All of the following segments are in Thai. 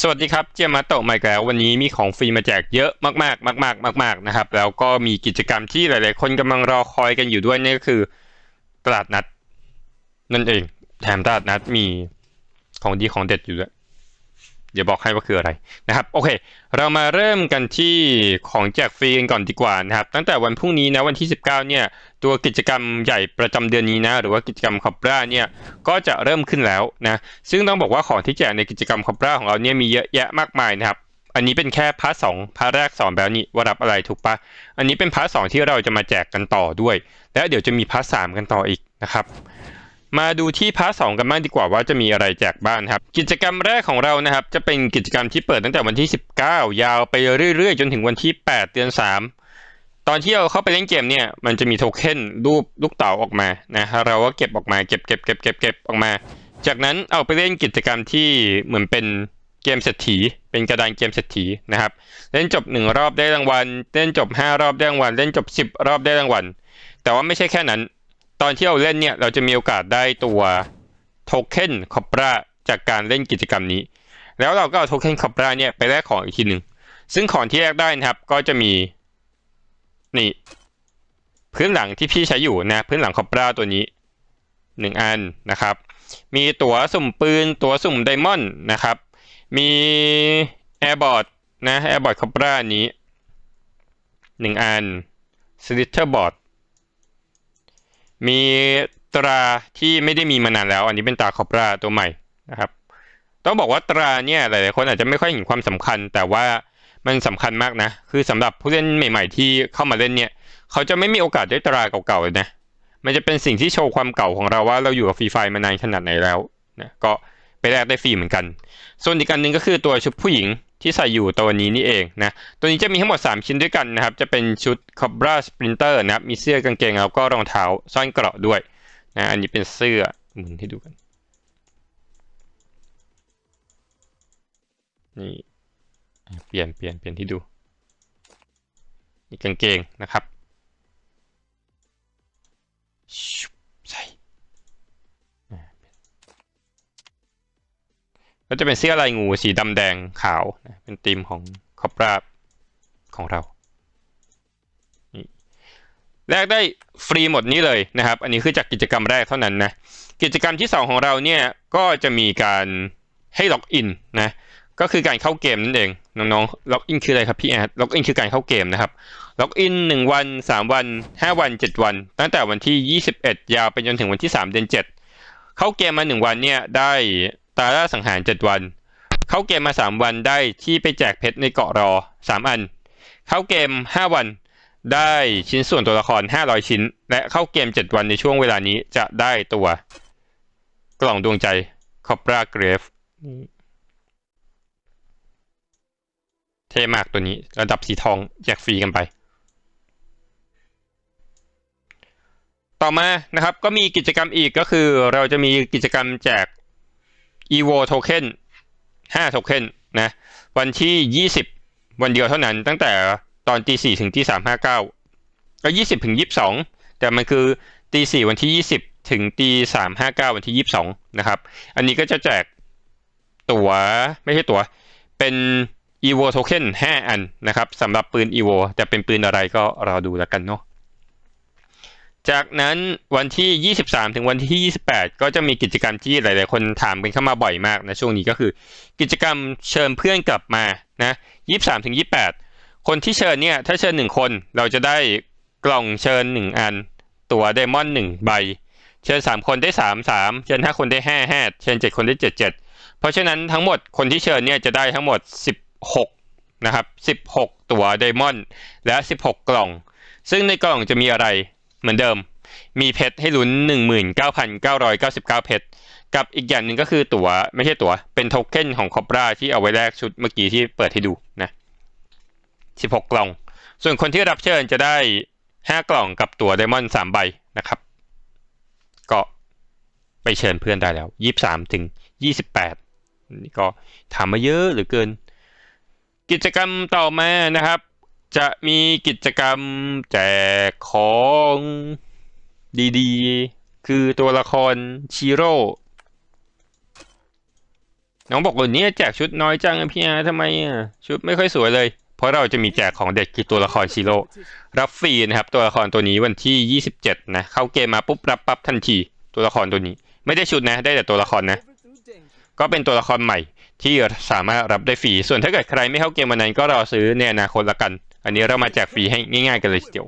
สวัสดีครับ เจียมาโตะมาแล้ววันนี้มีของฟรีมาแจกเยอะมากๆ มาก ๆ มาก ๆนะครับ แล้วก็มีกิจกรรมที่หลาย ๆ คนกำลังรอคอยกันอยู่ด้วยนี่ก็คือตลาดนัด นั่นเอง แถมตลาดนัดมีของดีของเด็ดอยู่ด้วย เดี๋ยวบอกให้ว่าคืออะไรนะครับโอเค เรามาเริ่มกันที่ของแจกฟรีกันก่อนดีกว่านะครับตั้งแต่วันพรุ่งนี้นะวันที่ 19เนี่ยตัวกิจกรรมใหญ่ประจำเดือนนี้นะหรือว่ากิจกรรมคอปราเนี่ยก็จะเริ่มขึ้นแล้วนะซึ่งต้องบอกว่าของที่แจกในกิจกรรมคอปราของเราเนี่ยมีเยอะแยะมากมายนะครับอันนี้เป็นแค่พาร์ทสองพาร์ทแรกสอนแบบนี้ว่ารับอะไรถูกปะอันนี้เป็นพาร์ทสองที่เราจะมาแจกกันต่อด้วย แล้วเดี๋ยวจะมีพาร์ทสามกันต่ออีกนะครับ มาดูที่พาร์ทสองกันบ้างดีกว่าว่าจะมีอะไรแจกบ้างครับ กิจกรรมแรกของเรานะครับ จะเป็นกิจกรรมที่เปิดตั้งแต่วันที่ 19 ยาวไปเรื่อยๆ จนถึงวันที่ 8 เดือน 3 ตอนที่เราเข้าไปเล่นเกมเนี่ยมันจะมีโทเค็นรูปลูกเต๋าออกมานะเราก็เก็บออกมาเก็บเก็บเก็บเก็บเก็บออกมา จากนั้นเอาไปเล่นกิจกรรมที่เหมือนเป็นเกมเศรษฐี เป็นกระดานเกมเศรษฐีนะครับเล่นจบหนึ่งรอบได้รางวัลเล่นจบห้ารอบได้รางวัลเล่นจบสิบรอบได้รางวัลแต่ว่าไม่ใช่แค่นั้น ตอนที่เราเล่นเนี่ย เราจะมีโอกาสได้ตัวโทเค็นคอปราจากการเล่นกิจกรรมนี้ แล้วเราก็เอาโทเค็นคอปราเนี่ยไปแลกของอีกทีหนึ่งซึ่งของที่แลกได้นะครับก็จะมีนี่พื้นหลังที่พี่ใช้อยู่นะพื้นหลังคอปราตัวนี้หนึ่งอันนะครับ มีตั๋วสุ่มปืน ตั๋วสุ่มไดมอนด์นะครับ มีแอร์บอร์ดนะแอร์บอร์ดคอปรานี้หนึ่งอันสลิเตอร์บอร์ด มีตราที่ไม่ได้มีมานานแล้ว อันนี้เป็นตราคอปราตัวใหม่นะครับ ต้องบอกว่าตราเนี่ยหลายๆคนอาจจะไม่ค่อยเห็นความสำคัญ แต่ว่ามันสำคัญมากนะ คือสำหรับผู้เล่นใหม่ ๆ ที่เข้ามาเล่นเนี่ย เขาจะไม่มีโอกาสได้ตราเก่าๆเลยนะ มันจะเป็นสิ่งที่โชว์ความเก่าของเราว่าเราอยู่กับฟรีไฟมานานขนาดไหนแล้วนะ ก็ไปแลกได้ฟรีเหมือนกัน ส่วนอีกอันหนึ่งก็คือตัวชุดผู้หญิง ที่ใส่อยู่ตัวนี้นี่เองนะ ตัวนี้จะมีทั้งหมด 3 ชิ้นด้วยกันนะครับ จะเป็นชุด Cobra Sprinter นะครับ มีเสื้อกางเกงแล้วก็รองเท้าซ่อนเกราะด้วยนะ อันนี้เป็นเสื้อหมุนให้ดูกัน นี่ เปลี่ยนเปลี่ยนเปลี่ยนที่ดูนี่กางเกงนะครับชุบใส่อ่า ก็จะเป็นเสื้อลายงูสีดำแดงขาวนะเป็นธีมของคอปราของเรานี่แลกได้ฟรีหมดนี้เลยนะครับ อันนี้คือจากกิจกรรมแรกเท่านั้นนะ กิจกรรมที่ 2 ของเราเนี่ยก็จะมีการให้ล็อกอินนะ ก็คือการเข้าเกมนั่นเองน้องๆ ล็อกอินคืออะไรครับพี่แอด ล็อกอินคือการเข้าเกมนะครับ ล็อกอินหนึ่งวันสามวันห้าวันเจ็ดวัน ตั้งแต่วันที่ยี่สิบเอ็ดยาวไปจนถึงวันที่สามเดือนเจ็ดเข้าเกมมาหนึ่งวันเนี่ยได้ ตาล่าสังหารเจ็ดวัน เข้าเกมมาสามวันได้ที่ไปแจกเพชรในเกาะรอสามอัน เข้าเกมห้าวัน ได้ชิ้นส่วนตัวละครห้าร้อยชิ้น และเข้าเกมเจ็ดวันในช่วงเวลานี้จะได้ตัว กล่องดวงใจคอปราเกรฟเท่มากตัวนี้ระดับสีทองแจกฟรีกันไป ต่อมานะครับก็มีกิจกรรมอีกก็คือเราจะมีกิจกรรมแจก evo token 5 token นะวันที่ 20 วันเดียวเท่านั้นตั้งแต่ตอนตี4ถึงตี359ก็20ถึง22แต่มันคือตี4วันที่20ถึงตี359วันที่22นะครับ อันนี้ก็จะแจกตัว๋วไม่ใช่ตัว๋วเป็น evo token 5 อันนะครับสำหรับปืน evo แต่เป็นปืนอะไรก็รอดูแล้วกันเนาะ จากนั้นวันที่ 23 ถึงวันที่ 28 ก็จะมีกิจกรรมที่หลาย ๆ คนถามกันเข้ามาบ่อยมากนะช่วงนี้ก็คือ กิจกรรมเชิญเพื่อนกลับมานะ 23 ถึง 28 คนที่เชิญเนี่ยถ้าเชิญ 1 คนเราจะได้กล่องเชิญ 1 อัน ตั๋วไดมอนด์1ใบ เชิญ 3 คนได้ 3 3 เชิญ 5 คนได้ 5 5 เชิญ 7 คนได้ 7 7 เพราะฉะนั้นทั้งหมดคนที่เชิญเนี่ยจะได้ทั้งหมด 16 นะครับ 16 ตั๋วไดมอนด์และ 16 กล่อง ซึ่งในกล่องจะมีอะไร เหมือนเดิม มีเพชรให้ลุ้น 19,999 เพชร กับอีกอย่างหนึ่งก็คือตั๋วไม่ใช่ตั๋ว เป็นโทเค็นของคอปราที่เอาไว้แลกชุดเมื่อกี้ที่เปิดให้ดูนะ 16 กล่อง ส่วนคนที่รับเชิญจะได้ 5 กล่องกับตั๋วไดมอนด์3ใบนะครับ ก็ไปเชิญเพื่อนได้แล้ว 23 ถึง 28 นี่ก็ถามมาเยอะหลือเกิน กิจกรรมต่อมานะครับ จะมีกิจกรรมแจกของดีๆ คือตัวละครชิโร่น้องบอกว่านี่ยแจกชุดน้อยจังพี่อาทำไมอะชุดไม่ค่อยสวยเลย เพราะเราจะมีแจกของเด็ดคือตัวละครชิโร่รับฟรีนะครับ ตัวละครตัวนี้วันที่ 27 นะ เข้าเกมมาปุ๊บรับปั๊บทันทีตัวละครตัวนี้ ไม่ได้ชุดนะ ได้แต่ตัวละครนะ ก็เป็นตัวละครใหม่ที่สามารถรับได้ฟรีส่วนถ้าเกิดใครไม่เข้าเกมวันนั้นก็รอซื้อในอนาคตละกัน อันนี้เรามาแจกฟรีให้ง่ายๆกันเลยทีเดียว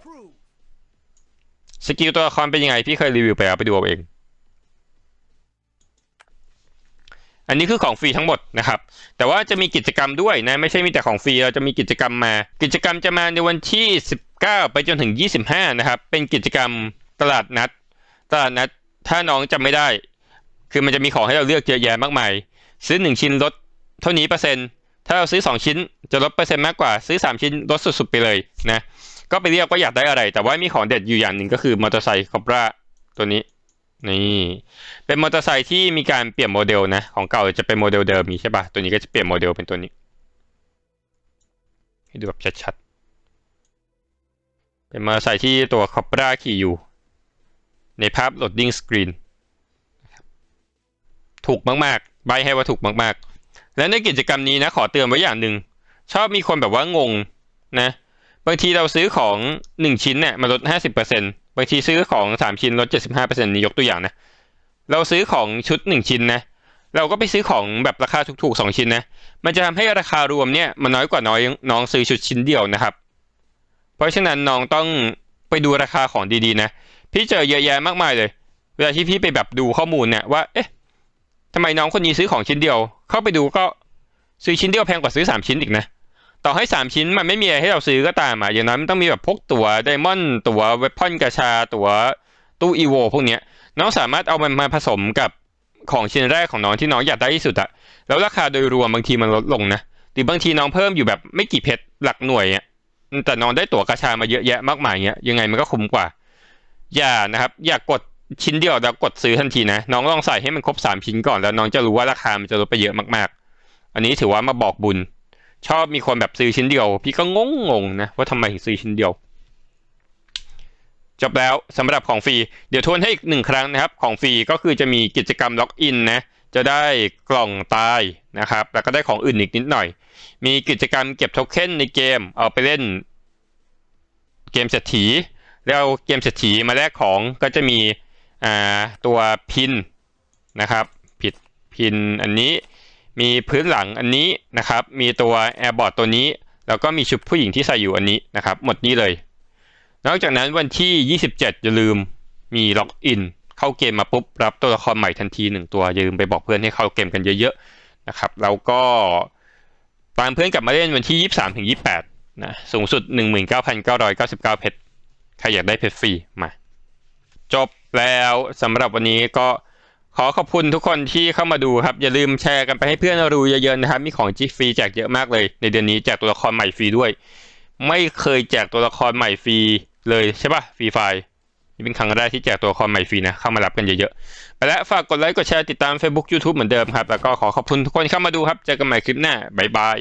สกิลตัวละครเป็นยังไงพี่เคยรีวิวไปแล้วไปดูเอาเอง อันนี้คือของฟรีทั้งหมดนะครับ แต่ว่าจะมีกิจกรรมด้วยนะ ไม่ใช่มีแต่ของฟรีเราจะมีกิจกรรมมา กิจกรรมจะมาในวันที่ 19 ไปจนถึง 25 นะครับ เป็นกิจกรรมตลาดนัด ตลาดนัด ถ้าน้องจำไม่ได้ คือมันจะมีของให้เราเลือกเยอะแยะมากมาย ซื้อ 1 ชิ้นลดเท่านี้เปอร์เซ็นต์ ถ้าเราซื้อ 2 ชิ้นจะลดเปอร์เซ็นต์มากกว่าซื้อ 3 ชิ้นลดสุดๆไปเลยนะก็ไปเรียกว่าอยากได้อะไร แต่ว่ามีของเด็ดอยู่อย่างหนึ่งก็คือมอเตอร์ไซค์คอปราตัวนี้นี่เป็นมอเตอร์ไซค์ที่มีการเปลี่ยนโมเดลนะของเก่าจะเป็นโมเดลเดิมมีใช่ปะตัวนี้ก็จะเปลี่ยนโมเดลเป็นตัวนี้ให้ดูแบบชัดๆเป็นมอเตอร์ไซค์ที่ตัวคอปราขี่อยู่ ในภาพโหลดดิ้งสกรีนถูกมากๆใบให้ว่าถูกมากๆ และในกิจกรรมนี้นะขอเตือนไว้อย่างหนึ่งชอบมีคนแบบว่างงนะบางทีเราซื้อของหนึ่งชิ้นเนี่ยมาลดห้าสิบางทีซื้อของสามชิ้นลดเจ็ดสิบห้าเปอร์เซ็นต์นี่ยกตัวอย่างนะเราซื้อของชุดหนึ่งชิ้นนะเราก็ไปซื้อของแบบราคาถูกๆสองชิ้นนะมันจะทำให้ราคารวมเนี่ยมันน้อยกว่าน้อยน้องซื้อชุดชิ้นเดียวนะครับ เพราะฉะนั้นน้องต้องไปดูราคาของดีๆนะพี่เจอเยอะแยะมากมายเลย เวลาที่พี่ไปแบบดูข้อมูลเนี่ยว่าเอ๊ะทำไมน้องคนนี้ซื้อของชิ้นเดียว เข้าไปดูก็ซื้อชิ้นเดียวแพงกว่าซื้อสามชิ้นอีกนะ ต่อให้สามชิ้นมันไม่มีอะไรให้เราซื้อก็ตามอะอย่างน้อยมันต้องมีแบบพกตัวไดมอนด์ตัวเวพอนกระชาตัวตู้อีโวพวกเนี้ยน้องสามารถเอามันมาผสมกับของชิ้นแรกของน้องที่น้องอยากได้ที่สุดอะแล้วราคาโดยรวมบางทีมันลดลงนะหรือบางทีน้องเพิ่มอยู่แบบไม่กี่เพชรหลักหน่วยอะแต่น้องได้ตั๋วกระชามาเยอะแยะมากมายเงี้ยยังไงมันก็คุ้มกว่า อย่านะครับ อย่ากด ชิ้นเดียวแล้วกดซื้อทันทีนะ น้องลองใส่ให้มันครบสามชิ้นก่อนแล้วน้องจะรู้ว่าราคามันจะลดไปเยอะมากๆ อันนี้ถือว่ามาบอกบุญ ชอบมีคนแบบซื้อชิ้นเดียว พี่ก็งงงๆนะว่าทำไมถึงซื้อชิ้นเดียวจบแล้วสำหรับของฟรี เดี๋ยวทวนให้อีกหนึ่งครั้งนะครับ ของฟรีก็คือจะมีกิจกรรมล็อกอินนะจะได้กล่องตายนะครับ แล้วก็ได้ของอื่นอีกนิดหน่อย มีกิจกรรมเก็บโทเค็นในเกม เอาไปเล่นเกมเศรษฐีแล้วเกมเศรษฐีมาแลกของก็จะมี ตัวพินนะครับผิดพินอันนี้มีพื้นหลังอันนี้นะครับ มีตัวแอร์บอร์ดตัวนี้ แล้วก็มีชุดผู้หญิงที่ใส่อยู่อันนี้นะครับ หมดนี้เลย นอกจากนั้นวันที่ 27 อย่าลืมมีล็อกอินเข้าเกมมาปุ๊บ รับตัวละครใหม่ทันทีหนึ่งตัว อย่าลืมไปบอกเพื่อนให้เข้าเกมกันเยอะๆนะครับ แล้วก็ตามเพื่อนกลับมาเล่นวันที่ 23ถึง28 นะ สูงสุด 19,999 เพชร ใครอยากได้เพชรฟรีมา จบ แล้วสำหรับวันนี้ก็ขอขอบคุณทุกคนที่เข้ามาดูครับ อย่าลืมแชร์กันไปให้เพื่อนรู้เยอะๆนะครับ มีของจิฟรีแจกเยอะมากเลย ในเดือนนี้แจกตัวละครใหม่ฟรีด้วย ไม่เคยแจกตัวละครใหม่ฟรีเลยใช่ปะฟรีไฟล์นี่เป็นครั้งแรกที่แจกตัวละครใหม่ฟรีนะ เข้ามารับกันเยอะๆไปแล้วฝากกดไลค์กดแชร์ติดตาม Facebook YouTube เหมือนเดิมครับ แล้วก็ขอขอบคุณทุกคนเข้ามาดูครับเจอกันใหม่คลิปหน้าบ๊ายบาย